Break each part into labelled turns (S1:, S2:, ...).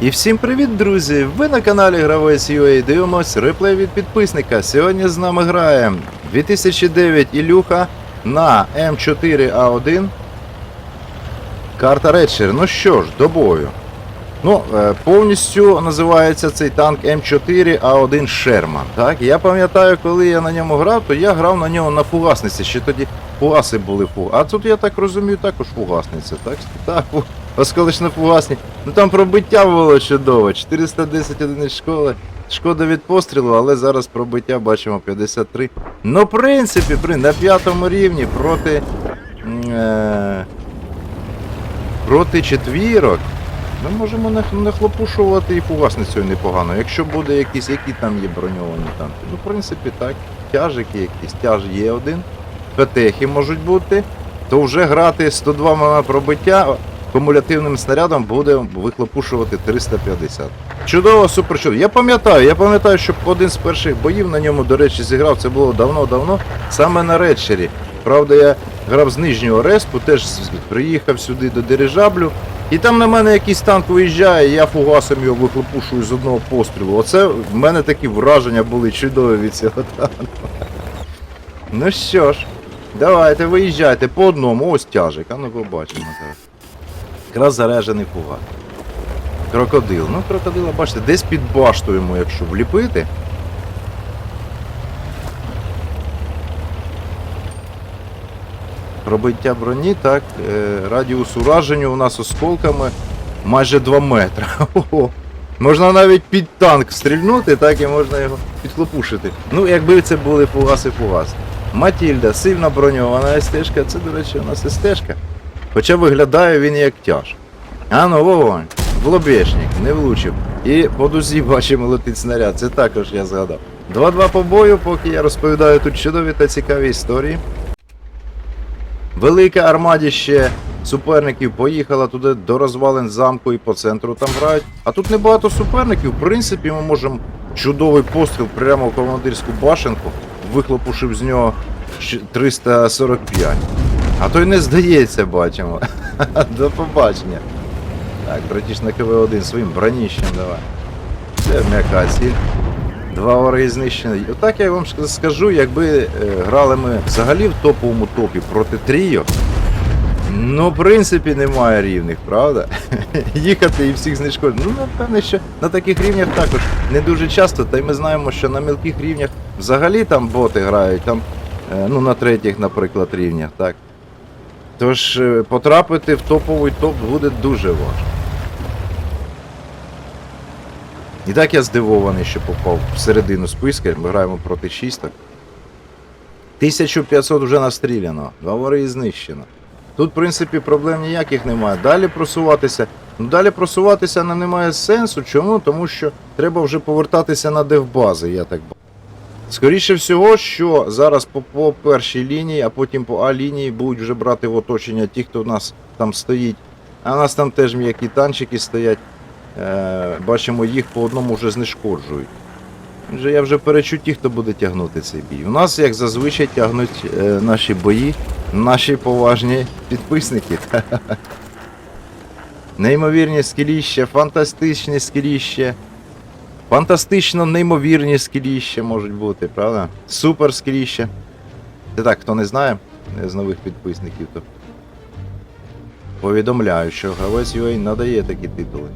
S1: І всім привіт, друзі! Ви на каналі Гравець UA дивимось реплей від підписника. Сьогодні з нами грає 2009 Ілюха на М4А1. Карта Редшер. Ну що ж, до бою. Ну, е, повністю називається цей танк М4А1 Шерман. Так? Я пам'ятаю, коли я на ньому грав, то я грав на ньому на фугасниці. Ще тоді фугаси були фуг. А тут я так розумію, також фугасниця. Так, так фу- осколочно фугасні. Ну там пробиття було чудово. 410 одиниць школи. Шкода від пострілу, але зараз пробиття бачимо 53. Ну, в принципі, при- на п'ятому рівні проти. Е, проти четвірок. Ми можемо не, не хлопушувати і фугасницею непогано. Якщо буде якісь, які там є броньовані танки. Ну, в принципі, так. Тяжики якісь, тяж є один. ПТХи можуть бути. То вже грати 102 мм пробиття кумулятивним снарядом буде вихлопушувати 350. Чудово, супер чудово. Я пам'ятаю, я пам'ятаю, що один з перших боїв на ньому, до речі, зіграв. Це було давно-давно, саме на редшері. Правда, я грав з нижнього респу, теж приїхав сюди до дирижаблю. І там на мене якийсь танк виїжджає, я фугасом його вихлопушую з одного пострілу. Оце в мене такі враження були чудові від цього танку. Ну що ж, давайте виїжджайте по одному, ось тяжик, а ну побачимо зараз. Якраз заряджений фугас. Крокодил. Ну, крокодила, бачите, десь під башту йому, якщо вліпити. Пробиття броні, так, е, радіус ураження у нас осколками майже 2 метри. Ого. Можна навіть під танк стрільнути, так і можна його підхлопушити. Ну, якби це були фугаси-фугаси. Матільда, сильно броньована стежка, це, до речі, у нас стежка. Хоча виглядає він як тяж. А ну, вогонь, в лобешник, не влучив. І по дузі бачимо летить снаряд, це також я згадав. 2-2 по бою, поки я розповідаю тут чудові та цікаві історії. Велике армадіще суперників поїхала туди до розвалин замку і по центру там грають. А тут небагато суперників. В принципі, ми можемо чудовий постріл прямо в командирську башенку, вихлопушив з нього 345. А то й не здається, бачимо. До побачення. Так, братіш на КВ-1 своїм броніщем давай. Це м'яка ціль. Два вороги знищені. Отак я вам скажу, якби е, грали ми взагалі в топовому топі проти Тріо. Ну, в принципі, немає рівних, правда? Їхати і всіх знешкодити. Ну, напевне, що на таких рівнях також не дуже часто, та й ми знаємо, що на мілких рівнях взагалі там боти грають, там, е, ну, на третіх, наприклад, рівнях, так. Тож е, потрапити в топовий топ буде дуже важко. І так я здивований, що попав в середину списка, ми граємо проти шісток. 1500 вже настріляно, два вори знищено. Тут, в принципі, проблем ніяких немає. Далі просуватися. Ну, далі просуватися нам немає сенсу. Чому? Тому що треба вже повертатися на девбази, я так бачу. Скоріше всього, що зараз по, по першій лінії, а потім по А лінії будуть вже брати в оточення ті, хто в нас там стоїть. А у нас там теж м'які танчики стоять. Е, бачимо, їх по одному вже знешкоджують. Вже я вже перечутті, хто буде тягнути цей бій. У нас, як зазвичай, тягнуть е, наші бої, наші поважні підписники. Неймовірні скіліща, фантастичні скіліща. Фантастично неймовірні скіліща можуть бути, правда? Супер скіліща. Це так, хто не знає з нових підписників, то повідомляю, що гравець UA надає такі титули.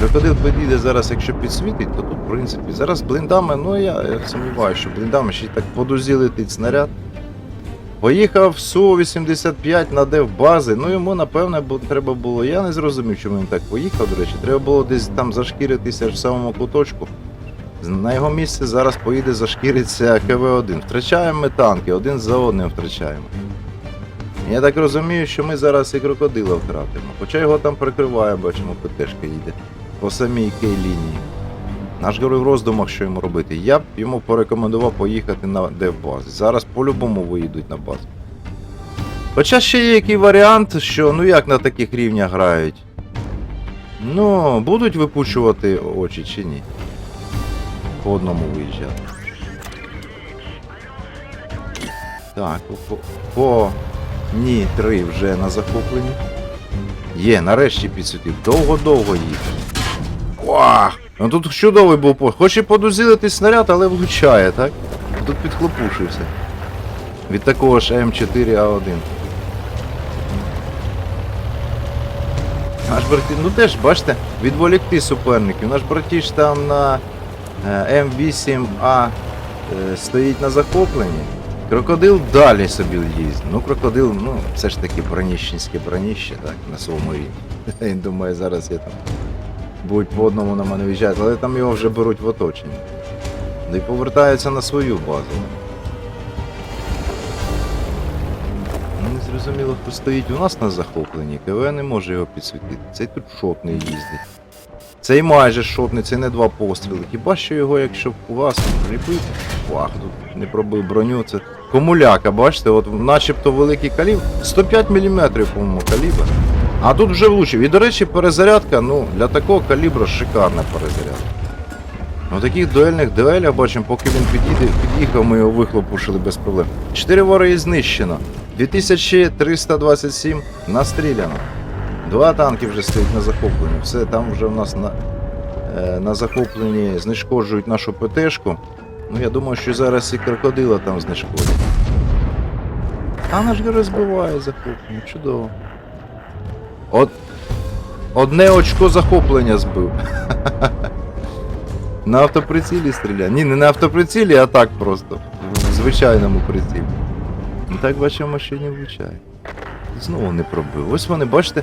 S1: Крокодил підійде зараз, якщо підсвітить, то тут, в принципі, зараз блиндами, ну я, я сумніваюся, що блиндами ще так по дузі летить снаряд. Поїхав Су-85 на дев бази, ну йому напевне треба було. Я не зрозумів, чому він так поїхав, до речі. Треба було десь там зашкіритися в самому куточку. На його місце зараз поїде зашкіриться КВ-1. Втрачаємо ми танки, один за одним втрачаємо. Я так розумію, що ми зараз і крокодила втратимо. Хоча його там прикриває, бачимо, ПТшка їде по самій кей лінії. Наш герой в роздумах, що йому робити. Я б йому порекомендував поїхати на девбази. Зараз по-любому виїдуть на базу. Хоча ще є який варіант, що ну як на таких рівнях грають. Ну, будуть випучувати очі чи ні. По одному виїжджати. Так, по, по... Ні, три вже на захопленні. Є, нарешті підсвітив. Довго-довго їхав. Бах! Ну тут чудовий був по. Хоче подузилити снаряд, але влучає, так? Тут підхлопушився. Від такого ж М4А1. Наш братіш, ну теж, бачите, відволікти суперників. Наш братіш там на е, М8А е, стоїть на захопленні. Крокодил далі собі їздить. Ну, крокодил, ну, все ж таки броніщенське броніще, так, на своєму рівні. Він думає, зараз я там будуть по одному на мене в'їжджати, але там його вже беруть в оточення. Й повертаються на свою базу. Ну, Не зрозуміло, хто стоїть у нас на захопленні. КВ не може його підсвітити. Цей тут шотний їздить. Цей майже шотний, це не два постріли. Хіба що його, якщо у вас приліпити, вах, тут не пробив броню, це комуляка, бачите, от начебто великий калібр. 105 мм, по-моєму, калібр. А тут вже влучив. І, до речі, перезарядка, ну, для такого калібру шикарна перезарядка. На таких дуельних дуелях бачимо, поки він під'їде, під'їхав, ми його вихлопушили без проблем. Чотири вороги знищено. 2327 настріляно. Два танки вже стоять на захопленні. Все, там вже в нас на, е, на захопленні знешкоджують нашу ПТшку. Ну, я думаю, що зараз і крокодила там знешкодять. А наш герой збиває захоплення, чудово. От одне очко захоплення збив. На автоприцілі стріляє. Ні, не на автоприцілі, а так просто. В звичайному прицілі. Ну так бачимо, не влучає. Знову не пробив. Ось вони, бачите,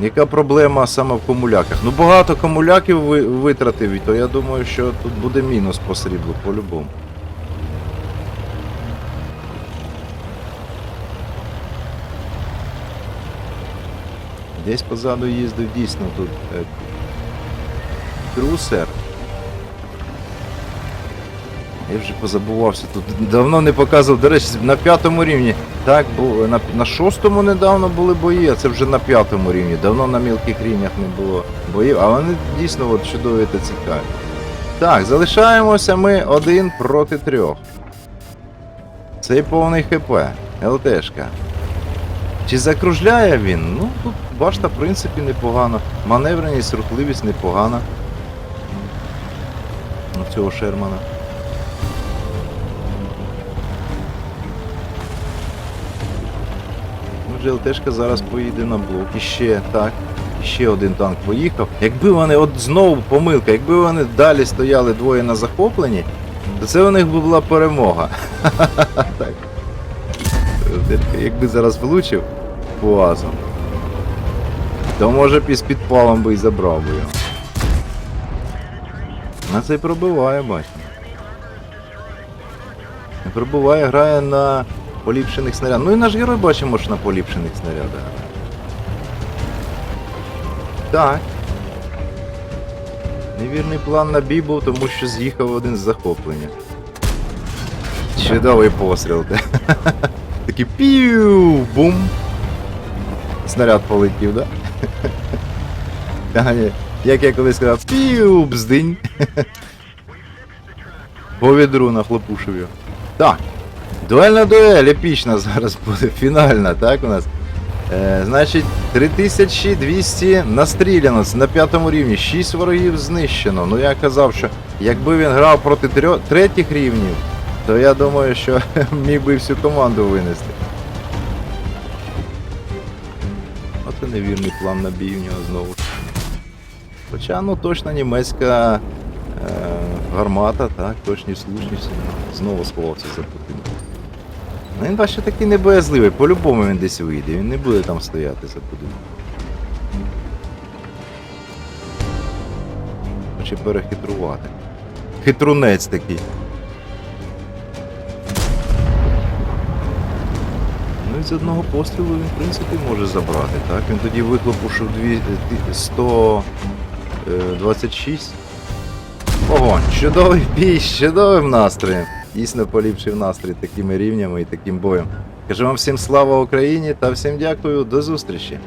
S1: яка проблема саме в комуляках. Ну багато комуляків ви- витратив, то я думаю, що тут буде мінус по сріблу по-любому. Десь позаду їздив дійсно тут е, крусер. Я вже позабувався тут. Давно не показував, до речі, на п'ятому рівні. Так, бу- на, на шостому недавно були бої, а це вже на п'ятому рівні. Давно на мілких рівнях не було боїв, а вони дійсно от чудові та цікаві. Так, залишаємося ми один проти трьох. Цей повний ХП. ЛТшка. Чи закружляє він? Ну, тут башта, в принципі, непогано. Маневреність, рухливість непогана. У цього Шермана. Ну, ЛТшка зараз поїде на блок. І ще, так. Ще один танк поїхав. Якби вони, от знову помилка, якби вони далі стояли двоє на захопленні, то це у них би була перемога. Так. ЛТшка, Якби зараз влучив по азам, то може б із підпалом би і забрав би його. На це й пробиває, бачимо. Не пробиває, грає на поліпшених снарядах. Ну і наш герой бачимо, що на поліпшених снарядах. Так. Невірний план на бій був, тому що з'їхав один з захоплення. Чудовий постріл. Такий піу бум. Снаряд полетів, да? Як я колись сказав, піу бздинь. По відру нахлопушив його. Так. Дуельна дуель, епічна зараз буде, фінальна, так у нас. Е, значить, 3200 настріляно, це на п'ятому рівні, 6 ворогів знищено. Ну я казав, що якби він грав проти трьох, третіх рівнів, то я думаю, що міг би всю команду винести. Оце невірний план на бій в нього знову. Хоча, ну точно німецька е, гармата, так, точність слушність. Знову сховався за будинок. Ну, він бачить такий небоязливий, по-любому він десь вийде, він не буде там стояти за будинком. Хоче перехитрувати. Хитрунець такий. З одного пострілу він, в принципі, може забрати, так? Він тоді вихлопушив дві- е, ті- 126. Огонь, чудовий бій, з чудовим настроєм. Дійсно поліпшив настрій такими рівнями і таким боєм. Кажу вам всім слава Україні та всім дякую, до зустрічі!